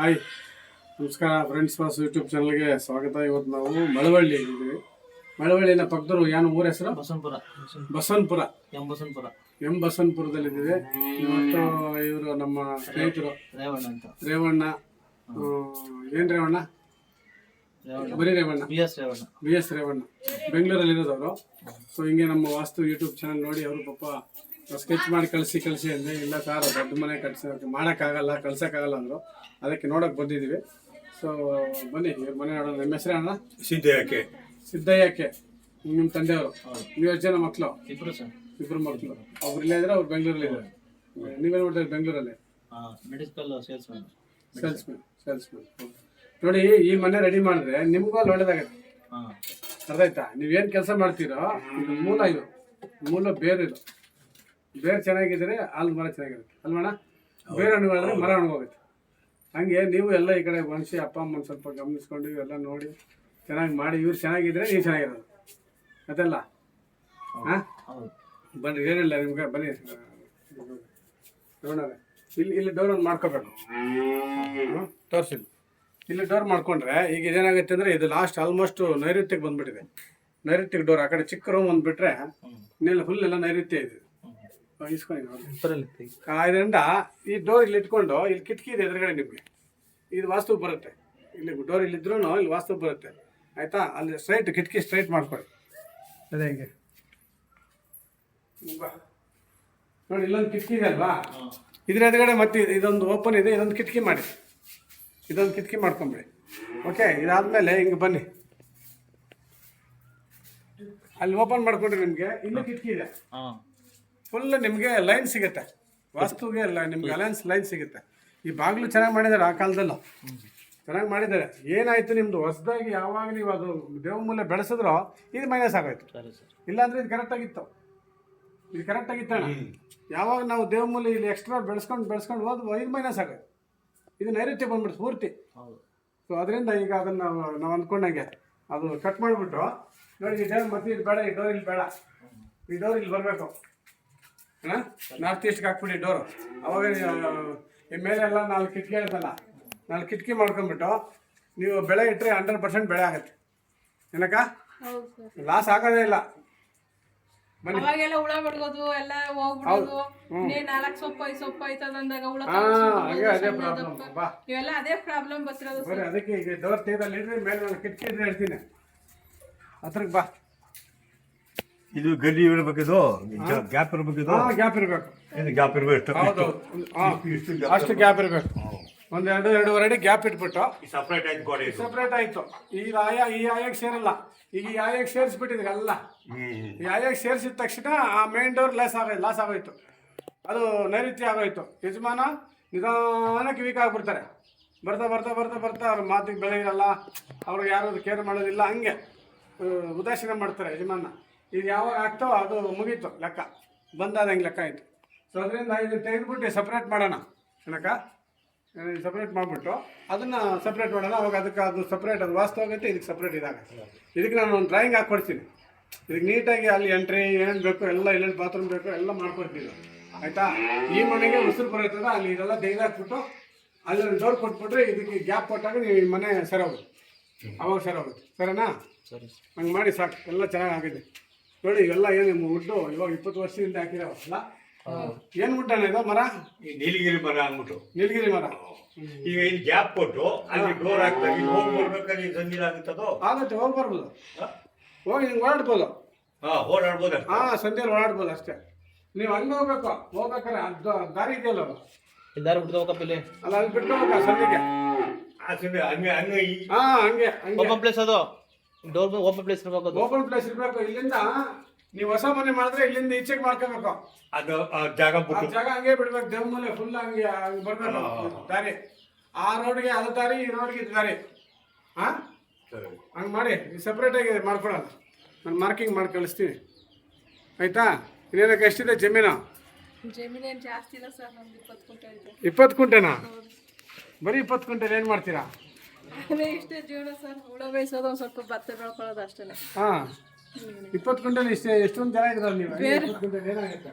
Hi. ನಮಸ್ಕಾರ friends was YouTube ಚಾನಲ್ಗೆ ಸ್ವಾಗತ. ಇವತ್ತು ನಾವು ಮಳವಳ್ಳಿ ಇದ್ದೀವಿ. ಮಳವಳ್ಳಿನ ಪಕ್ಕದವರು ಏನು ಊರ ಹೆಸರು? ಬಸವನಪುರ ಬಸವನ- ಬಸವನಪುರ. ಎಂ ಬಸವನಪುರ. ಎಂ ಬಸವನಪುರದಲ್ಲಿದ್ದೀವಿ. ಇವತ್ತು ಇವರು ನಮ್ಮ ಸ್ನೇಹಿತರು. ರೇವಣ್ಣ ಅಂತ. ರೇವಣ್ಣ. ಏನು ರೇವಣ್ಣ? ಬರೀ Revanna? B S Revanna. B S Revanna. ಬೆಂಗಳೂರಲ್ಲಿ ಇರೋದವರು ಸೊ ಹಿಂಗೆ ನಮ್ಮ ವಾಸ್ತು ಯೂಟ್ಯೂಬ್ ಚಾನಲ್ ನೋಡಿ ಅವರು ಪಾಪ ಸ್ಕೆಚ್ ಮಾಡಿ ಕಳಿಸಿ ಕಳಿಸಿ ಅಂದರೆ ಇಲ್ಲ ಸರ್ ದೊಡ್ಡ ಮನೆ ಕಟ್ಸ ಮಾಡೋಕ್ಕಾಗಲ್ಲ ಕಳ್ಸೋಕ್ಕಾಗಲ್ಲ ಅಂದರು. ಅದಕ್ಕೆ ನೋಡೋಕೆ ಬಂದಿದ್ದೀವಿ ಸೊ ಬನ್ನಿ ಇವ್ರ ಮನೆ ನೋಡೋಣ. ನಿಮ್ಮ ಹೆಸರು ಅಣ್ಣ? ಸಿದ್ದಯ್ಯಕ್ಕೆ. ಸಿದ್ದಯ್ಯಕ್ಕೆ. ನಿಮ್ಮ ತಂದೆಯವರು? ನೀವು ಎಷ್ಟು ಜನ ಮಕ್ಕಳು ಇಬ್ಬರು ಸರ್. ಇಬ್ಬರು ಮಕ್ಕಳು ಅವ್ರು ಇಲ್ಲೇ ಇದ್ರೆ ಅವ್ರು ಬೆಂಗಳೂರಲ್ಲಿ ಇದ್ದಾರೆ. ನೀವೇನು ಮಾಡ್ತಾರೆ ಬೆಂಗಳೂರಲ್ಲಿ? Medical salesman salesman salesman. ನೋಡಿ ಈ ಮನೆ ರೆಡಿ ಮಾಡಿದ್ರೆ ನಿಮಗೂ ಅಲ್ಲಿ ಒಳ್ಳೇದಾಗತ್ತೆ. ಅರ್ಥ ಆಯ್ತಾ? ನೀವೇನು ಕೆಲಸ ಮಾಡ್ತೀರೋ ಇದು ಮೂಲ ಇದು. ಮೂಲ ಬೇರೆ ಇದು. ಬೇರು ಚೆನ್ನಾಗಿದ್ದರೆ ಅಲ್ಲಿ ಮರ ಚೆನ್ನಾಗಿರುತ್ತೆ. ಅಲ್ವಣ್ಣ? ಬೇರೆ ಹಣ್ಣುಗಳಾದ್ರೆ ಮರ ಹಣ್ಣುಗೋಗುತ್ತೆ. ಹಂಗೆ ನೀವು ಎಲ್ಲ ಈ ಕಡೆ ಮನುಷ್ಯ ಅಪ್ಪ ಅಮ್ಮನ ಸ್ವಲ್ಪ ಗಮನಿಸ್ಕೊಂಡು ಇವೆಲ್ಲ ನೋಡಿ ಚೆನ್ನಾಗಿ ಮಾಡಿ ಇವ್ರು ಚೆನ್ನಾಗಿದ್ರೆ ನೀವು ಚೆನ್ನಾಗಿರೋದು. ಅದಲ್ಲ? ಹಾಂ? ಬನ್ನಿ ಏನಿಲ್ಲ ನಿಮ್ಗೆ ಬನ್ನಿ. ನೋಡೋಣ. ಇಲ್ಲಿ ಇಲ್ಲಿ ಡೋರ್ ಒಂದು ಮಾಡ್ಕೋಬೇಕು. ಹ್ಞೂ ತೋರಿಸಿಲ್ಲ ಇಲ್ಲಿ ಡೋರ್ ಮಾಡ್ಕೊಂಡ್ರೆ ಈಗ ಇದೇನಾಗುತ್ತೆ ಅಂದರೆ ಇದು ಲಾಸ್ಟ್ ಆಲ್ಮೋಸ್ಟ್ ನೈಋತ್ಯಕ್ಕೆ ಬಂದುಬಿಟ್ಟಿದೆ. ನೈಋತ್ಯಕ್ಕೆ ಡೋರ್ ಆ ಕಡೆ ಚಿಕ್ಕ ರೂಮ್ ಬಂದುಬಿಟ್ರೆ ಇನ್ನೆಲ್ಲ ಫುಲ್ ಎಲ್ಲ ನೈಋತ್ಯ ಇದೆ. ಇಸ್ಕೊಂಡು ಇದರಿಂದ ಈ ಡೋರ್ ಇಲ್ಲಿ ಇಟ್ಕೊಂಡು ಇಲ್ಲಿ ಕಿಟಕಿ ಇದೆ ಎದುರುಗಡೆ ನಿಮಗೆ. ಇದು ವಾಸ್ತು ಬರುತ್ತೆ. ಇಲ್ಲಿ ಡೋರ್ ಇಲ್ಲಿದ್ರೂ ಇಲ್ಲಿ ವಾಸ್ತು ಬರುತ್ತೆ. ಆಯ್ತಾ? ಅಲ್ಲಿ ಸ್ಟ್ರೈಟ್ ಕಿಟಕಿ ಸ್ಟ್ರೈಟ್ ಮಾಡ್ಕೊಳ್ಳಿ. ಅದೇ ಹಿಂಗೆ. ಬಾ. ನೋಡಿ ಇಲ್ಲೊಂದು ಕಿಟಕಿ ಇದೆ ಅಲ್ವಾ? ಇದ್ರ ಎದುರುಗಡೆ ಮತ್ತೆ ಇದೊಂದು ಓಪನ್ ಇದೆ ಇದೊಂದು ಕಿಟಕಿ ಮಾಡಿ. ಇದೊಂದು ಕಿಟಕಿ ಮಾಡ್ಕೊಂಬಿಡಿ. ಓಕೆ ಇದಾದಮೇಲೆ ಹಿಂಗೆ ಬನ್ನಿ. ಅಲ್ಲಿ ಓಪನ್ ಮಾಡ್ಕೊಂಡ್ರಿ ನಿಮಗೆ ಇನ್ನೂ ಕಿಟಕಿ ಇದೆ. ಹಾಂ. ಫುಲ್ ನಿಮಗೆ ಲೈನ್ ಸಿಗುತ್ತೆ. ವಾಸ್ತುಗೆ ಎಲ್ಲ ನಿಮ್ಗೆ ಅಲೈನ್ಸ್ ಲೈನ್ ಸಿಗುತ್ತೆ. ಈ ಬಾಗಿಲು ಚೆನ್ನಾಗಿ ಮಾಡಿದ್ದಾರೆ ಆ ಕಾಲದಲ್ಲ. ಚೆನ್ನಾಗಿ ಮಾಡಿದ್ದಾರೆ ಏನಾಯ್ತು ನಿಮ್ದು? ಹೊಸದಾಗಿ ಯಾವಾಗ ನೀವು ಅದು ದೇವಮೂಲೆ ಬೆಳೆಸಿದ್ರೋ ಇದು ಮೈನಸ್ ಆಗೋಯ್ತು. ಸರಿ ಸರ್. ಇಲ್ಲಾಂದ್ರೆ ಇದು ಕರೆಕ್ಟ್ ಆಗಿತ್ತು. ಇದು ಕರೆಕ್ಟ್ ಆಗಿತ್ತಣ್ಣ ಯಾವಾಗ ನಾವು ದೇವಮೂಲೆ ಇಲ್ಲಿ ಎಕ್ಸ್ಟ್ರಾ ಬೆಳೆಸ್ಕೊಂಡು ಬೆಳೆಸ್ಕೊಂಡು ಹೋದ್ವು ಇದು ಮೈನಸ್ ಆಗೋಯ್ತು. ಇದು ನೈರುತ್ಯ ಬಂದ್ಬಿಡ್ತು ಪೂರ್ತಿ. ಹೌದು. ಸೊ ಅದರಿಂದ ಈಗ ಅದನ್ನು ನಾವು ಅಂದ್ಕೊಂಡಂಗೆ ಅದು ಕಟ್ ಮಾಡಿಬಿಟ್ಟು ನೋಡಿ ಈ ಡೋರ್ ಮತ್ತೆ ಇದು ಬೇಡ ಈ ಡೋರ್ ಇಲ್ಲಿ ಬೇಡ. ಈ ಡೋರ್ ಇಲ್ಲಿ ಬರಬೇಕು. ನಾರ್ತ್ ಈಸ್ಟ್ಗೆ ಹಾಕ್ಬಿಡಿ ಡೋರು ಅವಾಗ ಈ ಮೇಲೆ ಎಲ್ಲ ನಾಲ್ಕು ಕಿಟಕಿ ಹೇಳ್ತಲ್ಲ ನಾಲ್ಕು ಕಿಟಕಿ ಮಾಡ್ಕೊಂಡ್ಬಿಟ್ಟು ನೀವು ಬೆಳೆ ಇಟ್ಟರೆ ಹಂಡ್ರೆಡ್ ಪರ್ಸೆಂಟ್ ಬೆಳೆ ಆಗುತ್ತೆ. ಏನಕ್ಕ? ಲಾಸ್ ಆಗೋದೇ ಇಲ್ಲ. ಅವಾಗೆಲ್ಲ ಹುಳ ಬಡ್ಗೋದು ಎಲ್ಲ ಹೋಗ್ಬಿಡೋದು. ನಾಲ್ಕು ಸೊಪ್ಪು ಐದು ಸೊಪ್ಪು ಐತದ ಅಂದಾಗ ಹುಳ ಇವೆಲ್ಲ ಅದೇ ಪ್ರಾಬ್ಲಮ್ ಬರ್ತಿರೋದು ಬರೀ ಅದಕ್ಕೆ ಈಗ ದೋರ್ ತೆಗೆದಲ್ಲಿ ಇಡ್ರಿ ಮೇಲೆ ನಾನು ಕಿಟಕಿ ಇದ್ರೆ ಹೇಳ್ತೀನಿ. ಹತ್ರಕ್ಕೆ ಬಾ. ಇದು ಗಲ್ಲಿ ಇರಬೇಕಿದು ಗ್ಯಾಪ್ ಇರಬೇಕಿದು ಗ್ಯಾಪ್ ಇರಬೇಕು. ಇದು ಗ್ಯಾಪ್ ಇರಬೇಕು ಹೌದು ಅಷ್ಟು ಗ್ಯಾಪ್ ಇರಬೇಕು. ಒಂದು ಎರಡು ಎರಡೂವರೆ ಅಡಿ ಗ್ಯಾಪ್ ಇಟ್ಬಿಟ್ಟು. ಸಪ್ರೇಟ್ ಆಯ್ತು ಗೋಡೆ ಸಪ್ರೇಟ್ ಆಯಿತು. ಈ ಆಯ ಈ ಆಯಕ್ಕೆ ಸೇರಲ್ಲ. ಈಗ ಈ ಆಯಕ್ಕೆ ಸೇರಿಸ್ಬಿಟ್ಟಿದ್ರೆ ಎಲ್ಲ. ಹ್ಮ್. ಈ ಆಯಕ್ಕೆ ಸೇರಿಸಿದ ತಕ್ಷಣ ಆ ಮೇನ್ ಡೋರ್ ಲಾಸ್ ಆಗೋಯ್ತು ಲಾಸ್ ಆಗೋಯ್ತು. ಅದು ನೈರುತ್ಯ ಆಗೋಯ್ತು. ಯಜಮಾನ ನಿಧಾನಕ್ಕೆ ವೀಕ್ ಆಗಿಬಿಡ್ತಾರೆ. ಬರ್ತಾ ಬರ್ತಾ ಬರ್ತಾ ಬರ್ತಾ ಅವ್ರ ಮಾತಿಗೆ ಬೆಲೆ ಅವ್ರಿಗೆ ಅವ್ರು ಯಾರು ಕೇರ್ ಮಾಡೋದಿಲ್ಲ. ಹಂಗೆ ಉದಾಸೀನ ಮಾಡ್ತಾರೆ ಯಜಮಾನ. ಇದು ಯಾವಾಗ ಆಗ್ತೋ ಅದು ಮುಗೀತು ಲೆಕ್ಕ. ಬಂದಾದಂಗೆ ಲೆಕ್ಕ ಆಯಿತು. ಸೊ ಅದರಿಂದ ಇದು ತೆಗೆದುಬಿಟ್ಟು ಸಪ್ರೇಟ್ ಮಾಡೋಣ. ಏನಕ್ಕ? ಸಪ್ರೇಟ್ ಮಾಡಿಬಿಟ್ಟು ಅದನ್ನು ಸಪ್ರೇಟ್ ಮಾಡೋಣ. ಅವಾಗ ಅದಕ್ಕೆ ಅದು ಸಪ್ರೇಟ್ ಅದು ವಾಸ್ತು ಆಗುತ್ತೆ ಇದಕ್ಕೆ ಸಪ್ರೇಟ್ ಇದಾಗುತ್ತೆ. ಇದಕ್ಕೆ ನಾನು ಒಂದು ಡ್ರಾಯಿಂಗ್ ಹಾಕ್ಕೊಡ್ತೀನಿ. ಇದಕ್ಕೆ ನೀಟಾಗಿ ಅಲ್ಲಿ ಎಂಟ್ರಿ ಏನು ಬೇಕು ಎಲ್ಲ ಎಲ್ಲೆಲ್ಲಿ ಬಾತ್ರೂಮ್ ಬೇಕು ಎಲ್ಲ ಮಾಡ್ಕೊಡ್ತೀವಿ ಆಯಿತಾ? ಈ ಮನೆಗೆ ಉಸಿರು ಬರುತ್ತದ ಅಲ್ಲಿ ಇದೆಲ್ಲ ತೆಗೆದಾಕ್ಬಿಟ್ಟು ಅಲ್ಲಿ ಒಂದು ಡೋರ್ ಕೊಟ್ಬಿಟ್ರೆ ಇದಕ್ಕೆ ಗ್ಯಾಪ್ ಕೊಟ್ಟಾಗ ನೀವು ಈ ಮನೆ ಹೋಗುತ್ತೆ ಅವಾಗ ಸರಿ ಹೋಗುತ್ತೆ ಸರಿನಾ? ಸರಿ ಸರ್. ಹಂಗೆ ಮಾಡಿ ಸಾಕು. ಎಲ್ಲ ಚೆನ್ನಾಗಿ ಆಗಿದೆ ನೋಡಿ ಇವೆಲ್ಲ ಏನು ವುಡ್ಡು ಇವಾಗ ಇಪ್ಪತ್ತು ವರ್ಷದಿಂದ ಹಾಕಿರೋಲ್ಲ ಏನು ಅಣ್ಣ ಇದು? ಮರ? ಈ ನೀಲಗಿರಿ ಮರ ಅಂದ್ಬಿಟ್ಟು. ನೀಲಗಿರಿ ಮರ. ಈಗ ಇಲ್ಲಿ ಗ್ಯಾಪ್ ಕೊಟ್ಟು ಅಲ್ಲಿ ಡೋರ್ ಹಾಕ್ತಾರೆ ಇಲ್ಲಿ ಹೋಗಿ ಬರ್ಬೇಕಾದ್ರೆ ಇದು ಆಗುತ್ತದೋ? ಆಗುತ್ತೆ ಹೋಗಿ ಬರ್ಬೋದು. ಹೋಗಿ ಹಿಂಗೆ ಓಡಾಡ್ಬೋದು. ಹಾ ಓಡಾಡ್ಬೋದು ಹಾಂ ಸಂಜೆಲಿ ಓಡಾಡ್ಬೋದು ಅಷ್ಟೇ. ನೀವು ಹಂಗೆ ಹೋಗ್ಬೇಕು. ಹೋಗ್ಬೇಕಾರೆ ಅದು ದಾರಿ ಇದೆಯಲ್ಲ ಇಲ್ದಾರ ಬಿಡ್ದು ಹೋಗಪ್ಪ ಇಲ್ಲಿ. ಅಲ್ಲ ಅಲ್ಲಿ ಬಿಟ್ಕೋಬೇಕು ಸಂಜೆಗೆ. ಹಂಗೆ ಹಂಗೆ ಈ ಹಾಂ ಹಂಗೆ ಹಂಗೆ. ಪ್ಲೇಸ್ ಅದು. ಡೋರ್ ಓಪನ್ ಪ್ಲೇಸ್ ಇರಬೇಕು ಓಪನ್ ಪ್ಲೇಸ್ ಇರಬೇಕು. ಇಲ್ಲಿಂದ ನೀವು ಹೊಸ ಮನೆ ಮಾಡಿದ್ರೆ ಇಲ್ಲಿಂದ ಈಚೆಗೆ ಮಾಡ್ಕೋಬೇಕು. ಅದು ಆ ಜಾಗ ಆ ಬಿಟ್ಟು. ಜಾಗ ಹಂಗೆ ಬಿಡ್ಬೇಕು. ದೇವಮೂಲೆ ಫುಲ್ ಹಂಗೆ ಹಂಗೆ ಬರ್ಬೇಕು. ದಾರಿ. ಆ ರೋಡ್ಗೆ ಅದು ದಾರಿ ಈ ರೋಡ್ಗೆ ಇದು ದಾರಿ. ಹಾಂ ಸರಿ. ಹಂಗೆ ಮಾಡಿ. ಸಪ್ರೇಟಾಗಿ ಮಾಡ್ಕೊಡೋಣ ನಾನು ಮಾರ್ಕಿಂಗ್ ಮಾಡಿ ಕಳಿಸ್ತೀನಿ. ಆಯಿತಾ? ಇನ್ನೇನಕ್ಕೆ ಎಷ್ಟಿದೆ ಜಮೀನು? ಜಮೀನೇನು ಜಾಸ್ತಿ ಇಲ್ಲ ಸರ್ ನಮ್ದು ಇಪ್ಪತ್ತು ಕುಂಟೆನಾ ಬರೀ ಇಪ್ಪತ್ತು ಕುಂಟೆಲಿ ಏನು ಮಾಡ್ತೀರಾ? ಇಷ್ಟೇ ಜೀವನ ಸರ್. ಹುಳ ಬೇಯಿಸೋದು ಒಂದು ಸ್ವಲ್ಪ ಭತ್ತ ಬೆಳ್ಕೊಳ್ಳೋದು ಅಷ್ಟೇನೆ ಹಾಂ. ಇಪ್ಪತ್ತು ಕ್ವಿಂಟಲ್ ಇಷ್ಟೇ ಎಷ್ಟೊಂದು ಜನ ಇದ್ದಾರೆ ನೀವು? ಇಪ್ಪತ್ತು ಏನಾಗುತ್ತೆ?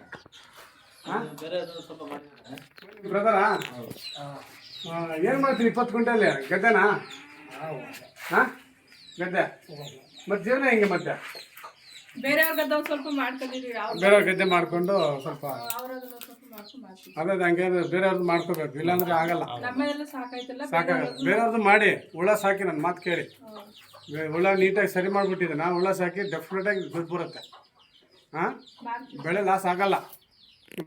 ಬೇರೆ ಅದು ಸ್ವಲ್ಪ ಮಾಡಿದ್ದಾರೆ ಬ್ರದರಾ ಏನು ಮಾಡ್ತೀರಿ ಇಪ್ಪತ್ತು ಕ್ವಿಂಟಲ್ ಗದ್ದೆನಾ? ಹಾಂ? ಗದ್ದೆ? ಮತ್ತೆ ಜೀವನ ಹೆಂಗೆ ಮತ್ತೆ? ಬೇರೆಯವ್ರ ಗದ್ದೆ ಒಂದ್ ಸ್ವಲ್ಪ ಮಾಡ್ಕೊಂಡಿದೀವಿ. ಅವ್ರ ಬೇರೆಯವ್ರ ಗದ್ದೆ ಮಾಡಿಕೊಂಡು ಸ್ವಲ್ಪ ಅದೇ ಹಂಗೆ ಬೇರೆಯವ್ರದ್ದು ಮಾಡ್ಕೋಬೇಕು ಇಲ್ಲಾಂದ್ರೆ ಆಗಲ್ಲ. ಸಾಕಾಗಲ್ಲ. ಬೇರೆಯವ್ರದ್ದು ಮಾಡಿ ಹುಳ ಸಾಕಿ ನನ್ನ ಮಾತು ಕೇಳಿ. ಹುಳ ನೀಟಾಗಿ ಸರಿ ಮಾಡಿಬಿಟ್ಟಿದ್ದೆ ನಾ ಹುಳ ಸಾಕಿ ಡೆಫಿನೆಟಾಗಿ ದುಡ್ಡು ಬರುತ್ತೆ. ಹಾಂ ಬೆಳೆ ಲಾಸ್ ಆಗಲ್ಲ.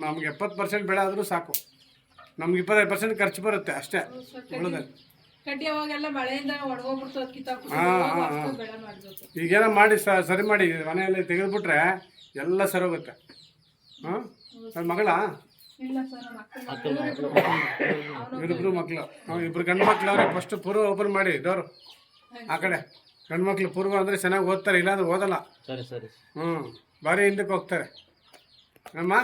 ನಮ್ಗೆ ಎಪ್ಪತ್ತು ಪರ್ಸೆಂಟ್ ಬೆಳೆ ಆದರೂ ಸಾಕು. ನಮ್ಗೆ ಇಪ್ಪತ್ತೈದು ಪರ್ಸೆಂಟ್ ಖರ್ಚು ಬರುತ್ತೆ ಅಷ್ಟೇ ಹುಳದಲ್ಲಿ. ಈಗೇನೋ ಮಾಡಿ ಸ- ಸರಿ ಮಾಡಿ ಮನೆಯಲ್ಲಿ ತೆಗೆದುಬಿಟ್ರೆ ಎಲ್ಲ ಸರಿ ಹೋಗುತ್ತೆ. ಹಾಂ ಮಗಳ? ಇಲ್ಲ ಸರ್ ಮಕ್ಕಳು ನಾವು ಮಕ್ಕಳು ಇಬ್ರು ಗಂಡು ಮಕ್ಳು ಅವ್ರೆ ಫಸ್ಟ್ ಪೂರ್ವ ಓಪನ್ ಮಾಡಿ ಡೋರು ಆ ಕಡೆ. ಗಂಡು ಮಕ್ಳು ಪೂರ್ವ ಅಂದರೆ ಚೆನ್ನಾಗಿ ಓದ್ತಾರೆ ಇಲ್ಲಾಂದ್ರೆ ಓದಲ್ಲ. ಸರಿ ಸರಿ. ಹ್ಞೂ ಭಾರಿ ಹಿಂದಕ್ಕೆ ಹೋಗ್ತಾರೆ. ಅಮ್ಮ?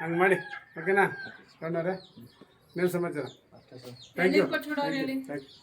ಹಂಗೆ ಮಾಡಿ. ಓಕೆನಾ? ಗಂಡವ್ರೆ? ನೀವು ಸಮಾಚಾರ. ಅಷ್ಟೇ sir thank you thank you